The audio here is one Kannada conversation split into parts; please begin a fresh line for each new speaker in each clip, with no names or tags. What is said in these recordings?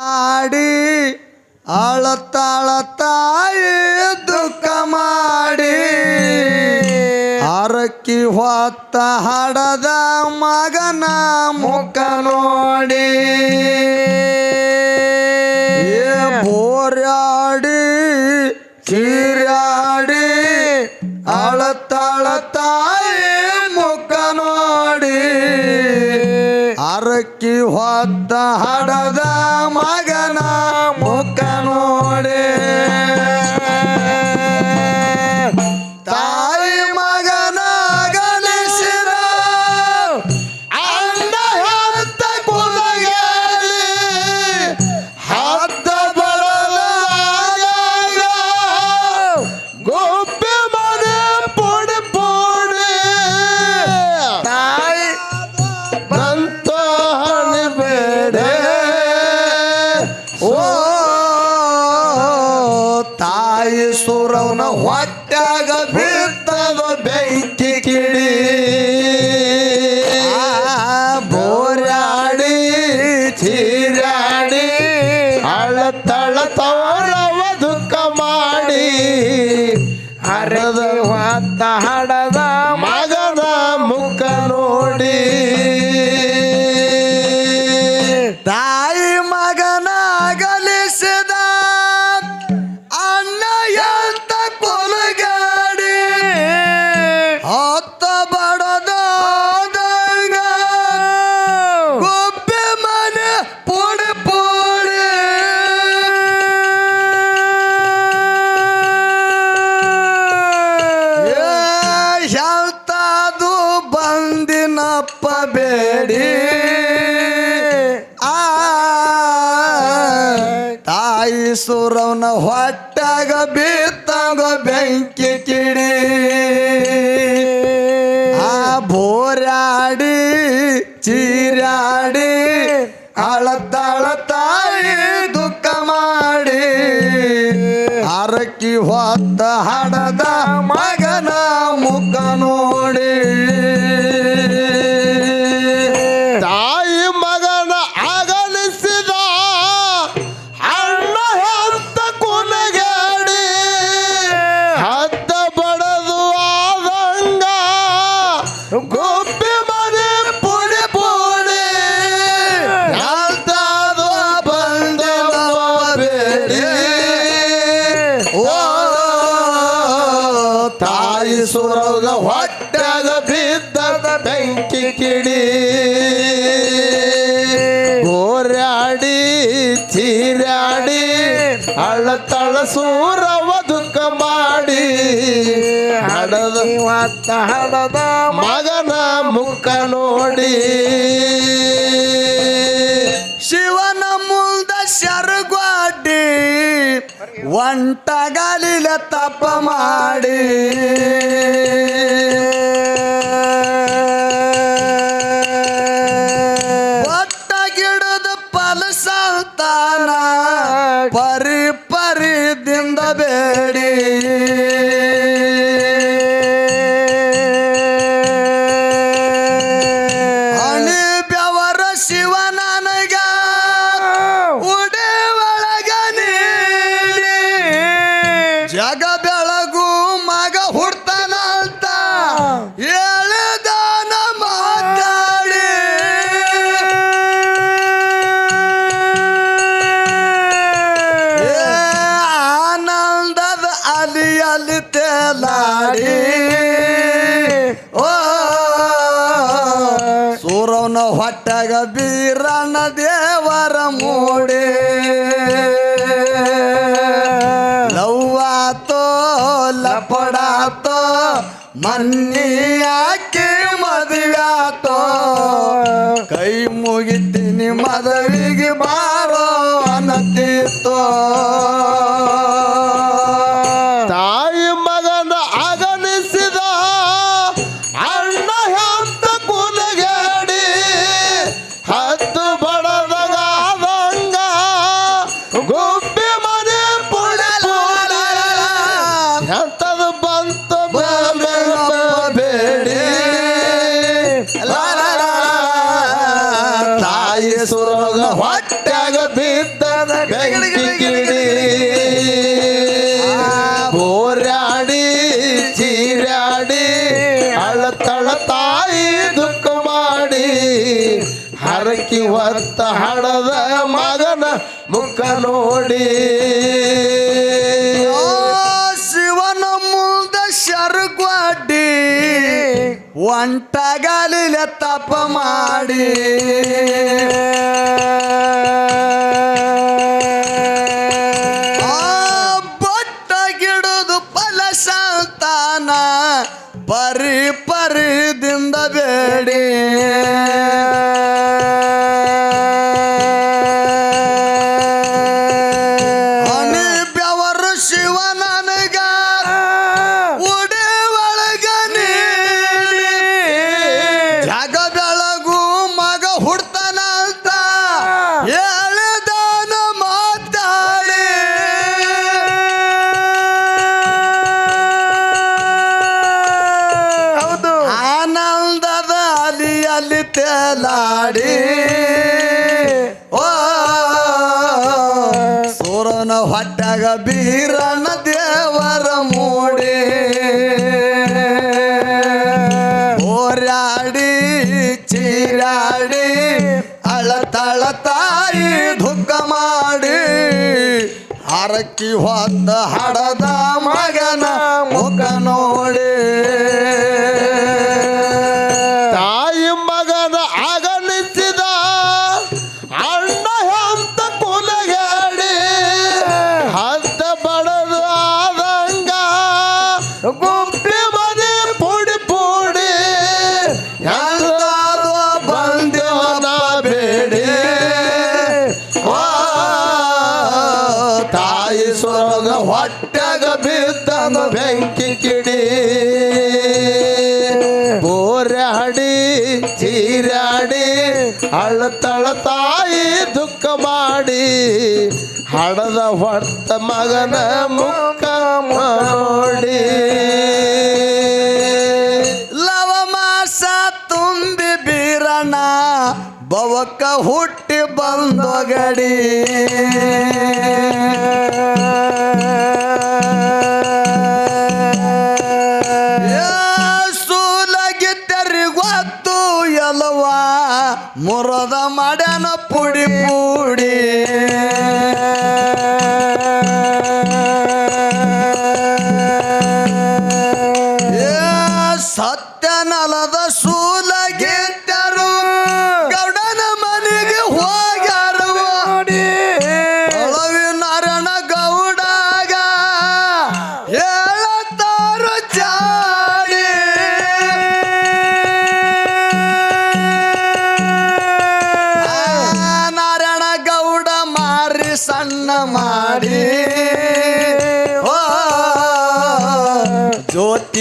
ಮಾಡಿ ಅಳತಾಳತಾಯಿ ದುಃಖ ಮಾಡಿ. ಹರಕಿ ಹೊತ್ತ ಹಡದ ಮಗನ ಮುಖ ನೋಡಿ. ಅರಕ್ಕಿ ಹೊತ್ತ ಹಡದ ಮಗನ ಮುಖ ಸುರವನ ಹೊಟ್ಟಾಗ ಬೀತಾಗ ಬೆಂಕಿ ಕಿಡಿ. ಆ ಬೋರಾಡಿ ಚೀರಾಡಿ ಅಳತಾಳ ತಾಯಿ ದುಃಖ ಮಾಡಿ. ಹರಕಿ ಹೊತ್ತ ಹಡದ ಮಗನ ಮುಖ ನೋಡಿ. ತಾಯಿ ಹೊಟ್ಟದ ಬಿದ್ದದ ಬೆಂಕಿ ಕಿಡಿ. ಗೋರ್ಯಾಡಿ ಚೀರ್ಯಾಡಿ ಅಳತಳ ಸೂರವ ದುಃಖ ಮಾಡಿ. ಹಡದ ಹಡದ ಮಗನ ಮುಖ ನೋಡಿ. ಶಿವನ ಮುಂದ ಶರ್ಗ್ವಾಡಿ ಒಂಟಗಾಲಿಲ ತಪ ಮಾಡಿ. ಒಟ್ಟ ಗಿಡದ ಫಲಸಂತಾನ ಪರಿ ಪರಿದಿಂದ ಬೇಡಿ. ಬೀರಣ್ಣ ದೇವರ ಮೂಡೆ. ಲವ್ವಾತೋ ಲಪಡಾತೋ ಮನ್ನಿಯಾಕೆ ಮದುವ್ಯಾತೋ ಕೈ ಮುಗಿತೀನಿ ಮದುವಿಗೆ ಬಾರೋ ಅನ್ನತಿತ್ತೋ
ಬೆಂಕಿ ಕಿಡಿ ಬೋರ್ಯಾಡಿ ಚೀರ್ಯಾಡಿ ಅಳತಳ ತಾಯಿ ದುಃಖ ಮಾಡಿ ಹರಕಿ ಹೊತ್ತ ಹಡದ ಮಗನ ಮುಖ ನೋಡಿ.
ಒಂಟಗಾಲಿಲೆ ತಪ ಮಾಡಿ. ಅಳತಳ ತಾಯಿ ದುಃಖ ಮಾಡಿ ಹರಕಿ ಹೊತ್ತ ಹಡದ ಮಗನ ಮುಖ ನೋಡಿ.
ಬೋರ್ಯಾಡಿ ಚೀರಾಡಿ, ಅಳತಳ ತಾಯಿ ದುಃಖ ಮಾಡಿ, ಹಣದ ಹೊತ್ತ ಮಗನ ಮುಖ ಮಾಡಿ.
ಲವ ಮಾಸ ತುಂಬಿ ಬೀರಣ, ಬವಕ ಹುಟ್ಟಿ ಬಂದೊಗಡಿ. ಮುರದ ಮಾಡ್ಯಾನ ಪುಡಿ ಪುಡಿ ಏ ಸತ್ಯನಲದ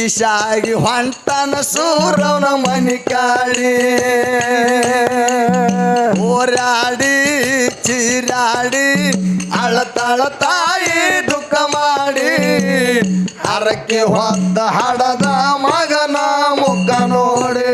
ಜ್ಯೋತಿಷಾಗಿ ಹೊಂಟನ ಸೂರವನ ಮನಿ ಕಾಡಿ. ಓರಾಡಿ ಚೀರಾಡಿ, ಅಳತಾಳ ತಾಯಿ ದುಃಖ ಮಾಡಿ. ಹರಕೆ ಹೊತ್ತ ಹಡದ ಮಗನ ಮುಖ ನೋಡಿ.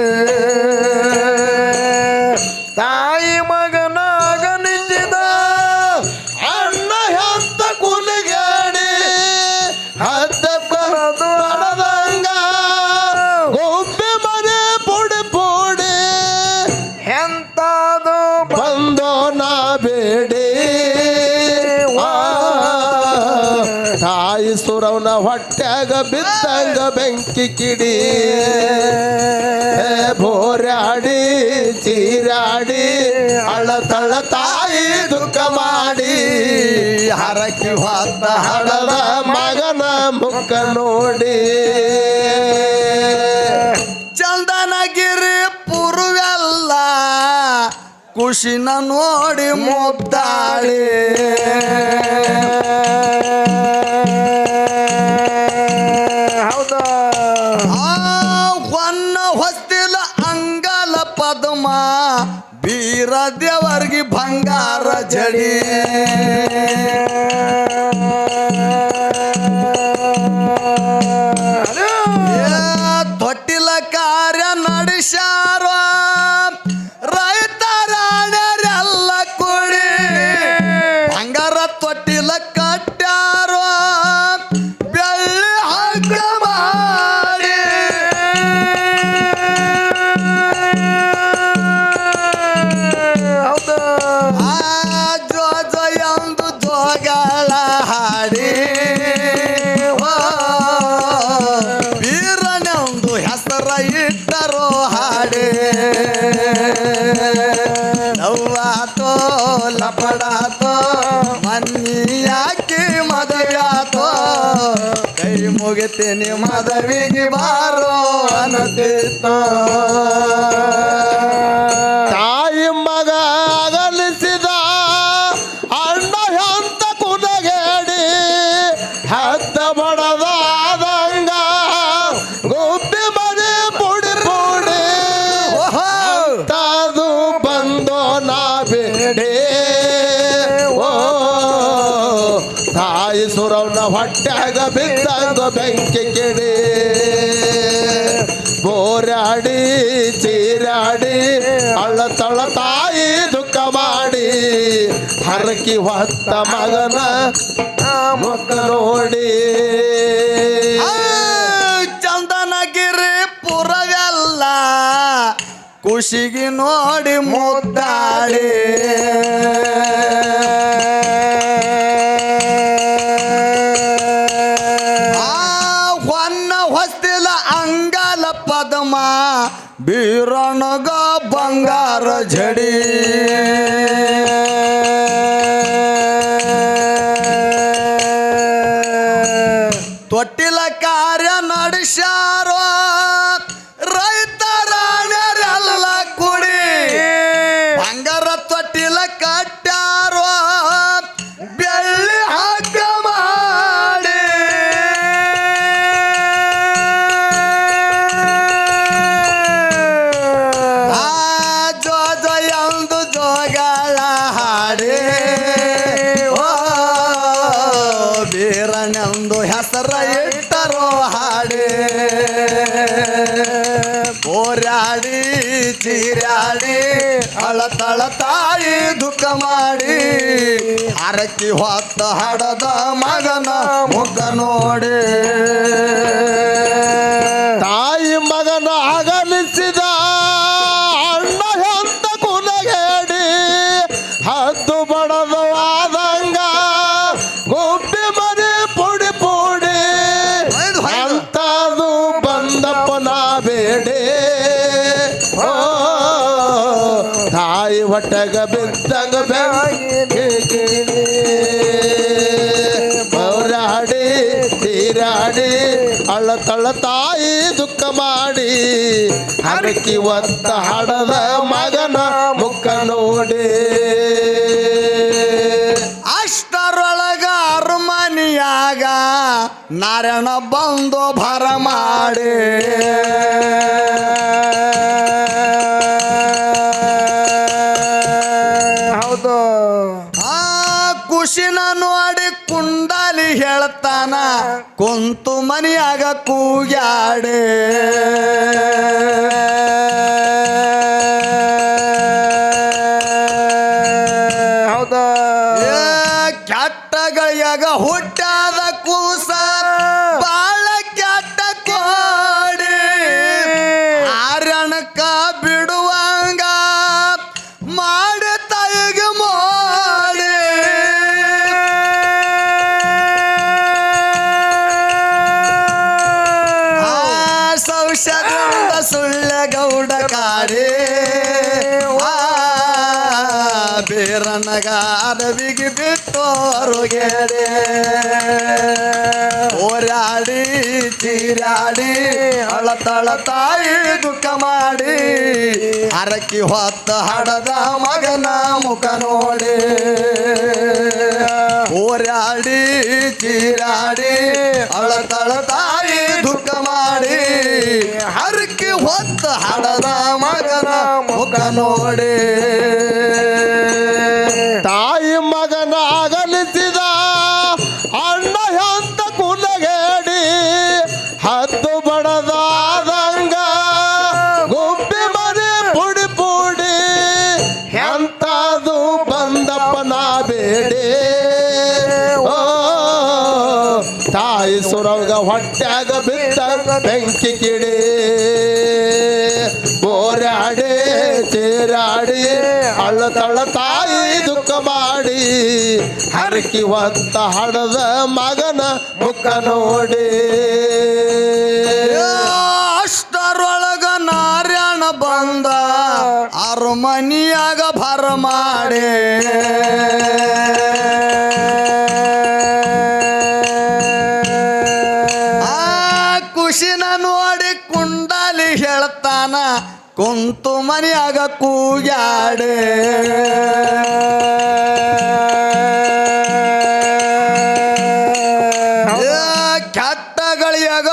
ಹೊಟ್ಯಾಗ ಬಿದ್ದಂಗ ಬೆಂಕಿ ಕಿಡಿ. ಬೋರ್ಯಾಡಿ ಚೀರಾಡಿ, ಅಳತಳ ತಾಯಿ ದುಃಖ ಮಾಡಿ.
ಹರಕಿ ಹೊತ್ತ
ಹಡದ ಮಗನ ಮುಖ ನೋಡಿ.
ಚಂದನಗಿರಿ ಪುರುವೆಲ್ಲ ಖುಷಿನ ನೋಡಿ ಮುದ್ದಾಳಿ. ದೇವರ್ಗಿ ಬಂಗಾರ ಜಡಿ ಮುಗಿತೀನಿ ಮದವಿಗೆ ಬಾರೋ ಅನ್ನತಿತ್ತ
ಬೋರಾಡಿ ಚೀರಾಡಿ ಅಳ ತಳ ತಾಯಿ ದುಃಖ ಮಾಡಿ, ಹರಕಿ ಹೊತ್ತ ಮಗನ ಮುಖ ನೋಡಿ.
ಚಂದನಗಿರಿ ಪುರವೆಲ್ಲ ಖುಷಿಗೆ ನೋಡಿ ಮುದ್ದಾಡಿ. ಬಂಗಾರ ಝಡಿ ಚೀರ್ಯಾಡಿ ಅಳತಳ ತಾಯಿ ದುಃಖ ಮಾಡಿ ಹರಕಿ ಹೊತ್ತ ಹಡದ ಮಗನ ಮುಗ್ಗ ನೋಡಿ.
ತಾಯಿ ಮಗನ ಅಗಲಿಸಿದ ಅಣ್ಣ ಅಂತ ಕುಲಗೇಡಿ ಹದ್ದು ಬಡದವಾದಂಗ ಗುಬ್ಬಿ ಮನೆ ಪುಡಿ ಪುಡಿ. ಅಂತದು ಬಂದಪ್ಪ ನಾ ಬೇಡಿ. ತಾಯಿ ಒಟ್ಟಗ ಬಿದ್ದಂಗ ಬೌರಾಡಿ ತೀರಾಡಿ ಅಳ ತಳ ತಾಯಿ ದುಃಖ ಮಾಡಿ ಹರಕಿ ಒತ್ತ ಹಡದ ಮಗನ ಮುಖ ನೋಡಿ.
ಅಷ್ಟರೊಳಗ ಅರ್ಮನಿಯಾಗ ನಾರಾಯಣ ಬಂದು ಭರ ಮಾಡಿ. ಹೇಳ್ತಾನ ಕುಂತು ಮನಿಯಾಗ ಕೂಗ್ಯಾಡೆ. ಅರುಗೆಡೆ ಓರಾಡಿ ಚೀರಾಡಿ, ಅಳತಳ ತಾಯಿ ದುಃಖ ಮಾಡಿ ಹರಕಿ ಹೊತ್ತ ಹಡದ ಮಗನ ಮುಖ ನೋಡಿ. ಓರಾಡಿ ಚೀರಾಡಿ, ಅಳತಳ ತಾಯಿ ದುಃಖ ಮಾಡಿ ಹರಕಿ ಹೊತ್ತ ಹಡದ ಮಗನ ಮುಖ ನೋಡಿ.
ತಾಯಿ ಸುರಗ ಹೊಟ್ಯಾಗ ಬಿತ್ತ ಬೆಂಕಿ ಕಿಡಿ. ತೀರಾಡಿ ಅಳ್ಳ ಅಳ್ಳತಳ ತಾಯಿ ದುಃಖ ಮಾಡಿ. ಹರಕಿ ಹೊತ್ತ ಹಡದ ಮಗನ ಮುಖ ನೋಡಿ.
ಅಷ್ಟರೊಳಗ ನಾರಾಯಣ ಬಂದ, ಅರಮನಿಯಾಗ ಭರ ಮಾಡಿ. ಕುಂತು ಮನೆಯಾಗ ಕೂಗ್ಯಾಡೆ. ಕೆಟ್ಟ ಗಳಿಯಾಗ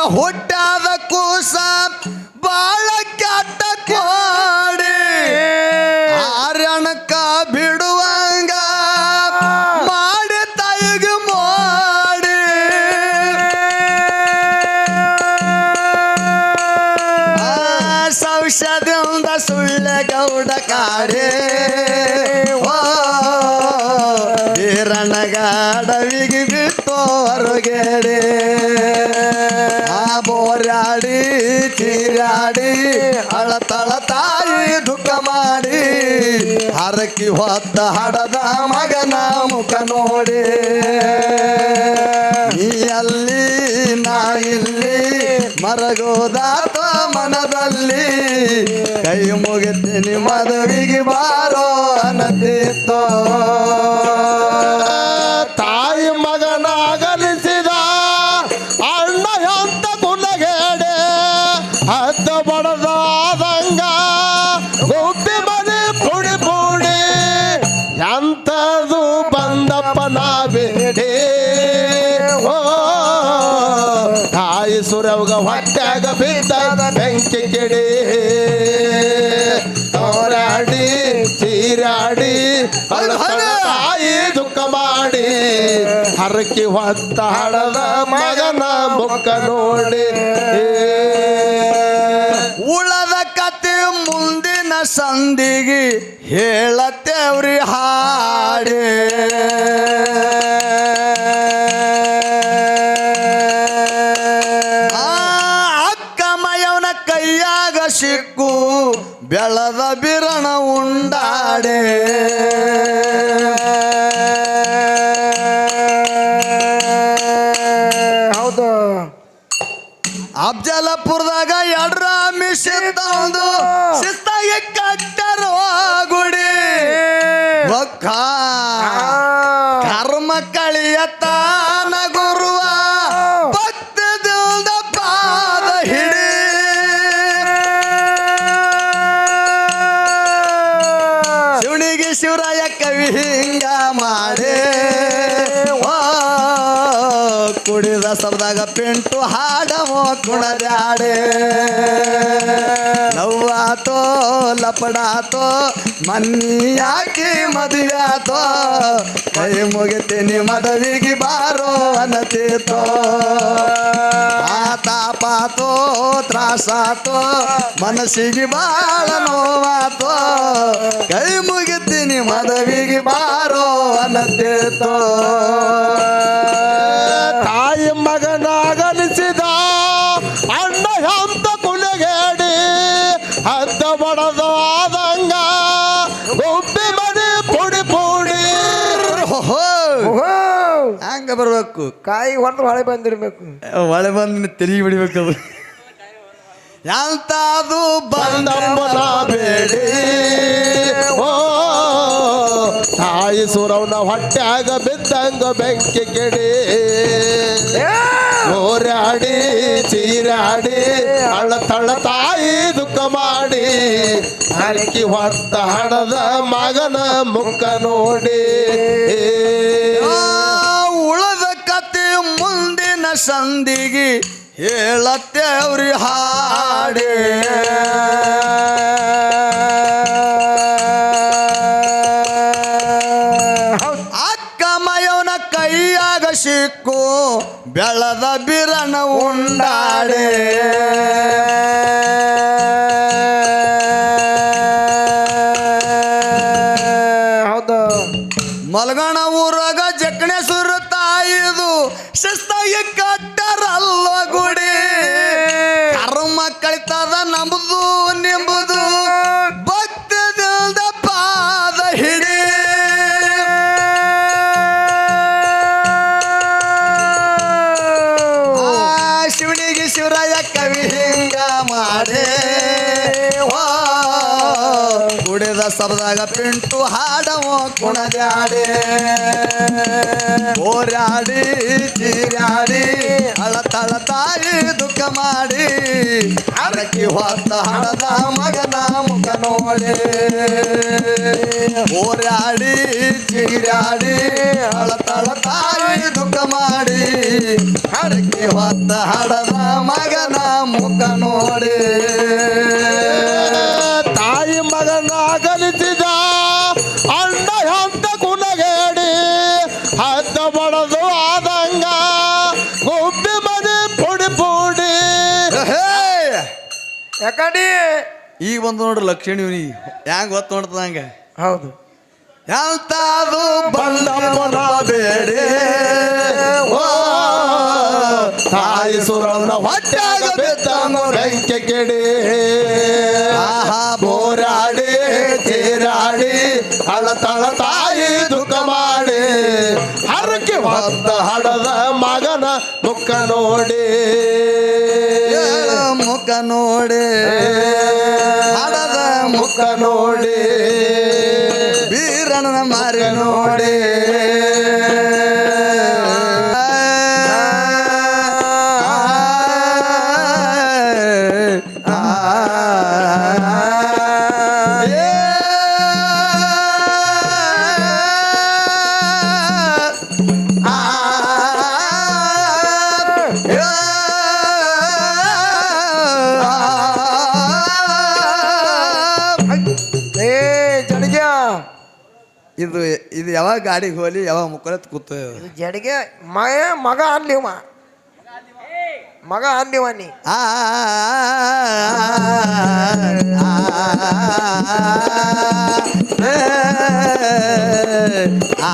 ಅಳತಳ ತಾಯಿ ದುಃಖ ಮಾಡಿ ಹರಕಿ ಹೊತ್ತ ಹಡದ ಮಗನ ಮುಖ ನೋಡಿ. ಅಲ್ಲಿ, ನಾ ಇಲ್ಲಿ ಮರಗೋದಾತ ಮನದಲ್ಲಿ. ಕೈ ಮುಗಿತೀನಿ ಮದುವಿಗೆ ಬಾರೋ ಅನ್ನತಿತ್ತೋ
ತಾಯಿ ಸುರವ್ಗ ಹೊಟ್ಟಾಗ ಬಿದ್ದ ಬೆಂಕಿ ಕಿಡಿ ಹೋರಾಡಿ ಚೀರಾಡಿ ಅಳತಳ ತಾಯಿ ದುಃಖ ಮಾಡಿ ಹರಕಿ ಹೊತ್ತ ಹಡದ ಮಗನ ಮುಖ ನೋಡಿ
ಉಳದ ಕತೆ ಮುಂದಿನ ಸಂದಿಗೆ ಹೇಳತ್ತೇವ್ರಿ ಹಾಡೆ ಬೆಳದ ಬಿರಣ ಉಂಡಾಡೆ.
ಹೌದು.
ಅಬ್ಜಲಪುರದಾಗ ಎಡ್ರ ಮಿಷಿತ್ತಂದು ಶಿಸ್ತಾಗಿ ಕಟ್ಟರು ಗುಡಿ. ಒಕ್ಕ ಸಬ್ದಾಗ ಪೆಂಟು ಹಾಡಮೋ ಕುಣದ್ಯಾಡೆ ಲವ್ವಾತೋ ಲಪಡಾತೋ, ಮನ್ನಿಯಾಕಿ ಮದುವೆಯಾತೋ, ಕೈ ಮುಗಿತೀನಿ ಮದುವೆಗೆ ಬಾರೋ ಅನ್ನತೀತೋ ಆತಾಪಾತೋ ತ್ರಾಸಾತೋ, ಮನಸ್ಸಿಗೆ ಬಾಳ ನೋವಾತೋ, ಕೈ ಮುಗಿತೀನಿ ಮದುವೆಗೆ ಬಾರೋ ಅನ್ನತೀತೋ ಹಂಗ ಬರ್ಬೇಕು
ಕಾಯಿ ಹೊಡೆದ್ರೆ ಹೊಳೆ ಬಂದಿರಬೇಕು.
ಹೊಳೆ ಬಂದ ತೆರಿಗೆ ಅದು ಎಂತಾದು
ಬೇಡಿ. ಓ ತಾಯಿ ಸುರವನ ಹೊಟ್ಟ್ಯಾಗ ಬಿದ್ದಂಗ ಬೆಂಕಿ ಕೆಡಿ. ಓರಾಡಿ ಚೀರಾಡಿ ಅಳ್ಳ ತಳ್ಳ ತಾಯಿ ದುಃಖ ಮಾಡಿ. ಹರಕಿ ಹೊತ್ತ ಹಣದ ಮಗನ ಮುಖ ನೋಡಿ.
ಸಂದಿಗೆ ಹೇಳತ್ತೇವ್ರಿ ಹಾಡೆ.
ಹೌದು
ಅಕ್ಕ ಮಯವನ ಕೈಯಾಗ ಸಿಕ್ಕು ಬೆಳದ ಬಿರಣ ಉಂಡಾಡೆ. ಶಿಸ್ತಾಗಿ ಕಟ್ಟರಲ್ಲ ಕವಿ ಸರದಾಗ ಪಿಂಟು ಹಾಡವ ಕುಣದ್ಯಾಡಿ ಓರ್ಯಾಡಿ ಚೀರ್ಯಾಡಿ ಅಳತಳ ತಾಯಿ ದುಃಖ ಮಾಡಿ. ಅಡಕಿ ಹೊತ್ತ ಹಣದ ಮಗನ ಮುಖ ನೋಡಿ. ಓರಾಡಿ ಚೀರ್ಯಾಡಿ ಅಳತಳ ತಾಯಿ ದುಃಖ ಮಾಡಿ. ಅಡಕಿ ಹೊತ್ತ ಹಡದ ಮಗನ ಮುಖ ನೋಡಿ. ಈಗ ಬಂದು ನೋಡ್ರಿ ಲಕ್ಷ್ಮಿ ಇವನಿಗೆ. ಹ್ಯಾಂಗ ಗೊತ್ತ ನೋಡ್ತದ ಹಂಗ
ಹೌದು.
ಎಂತಾದು ಬಂದ ಬೇಡಿ
ಓ, ತಾಯಿ ಸುರನ ಹೊಟ್ಟಾಗ ಬಿದ್ದಂಗ ಬೆಂಕಿ ಕೆಡೆ.
ಆಹಾ,
ಬೋರಾಡಿ ತೀರಾಡಿ ಅಳತಳ ತಾಯಿ ದುಃಖ ಮಾಡಿ. ಹರಕೆ ಹೊತ್ತ ಹಡದ ಮಗನ ಮುಖ ನೋಡಿ.
ಮುಖ ನೋಡಿ. ಹಡದ
ಮುಖ ನೋಡಿ.
ಬೀರನ ಮಾರಿ ನೋಡಿ. ಇದು ಇದು ಯಾವಾಗ ಗಾಡಿಗೆ ಹೋಲಿ ಯಾವಾಗ ಮುಕ್ಕಳತ್ ಕೂತ
ಜಡಿಗೆ ಮಗ ಮಗ ಅನ್ಲಿವ ಮಗ ಅನ್ಲಿವ ಮನಿ ಆ
ಆ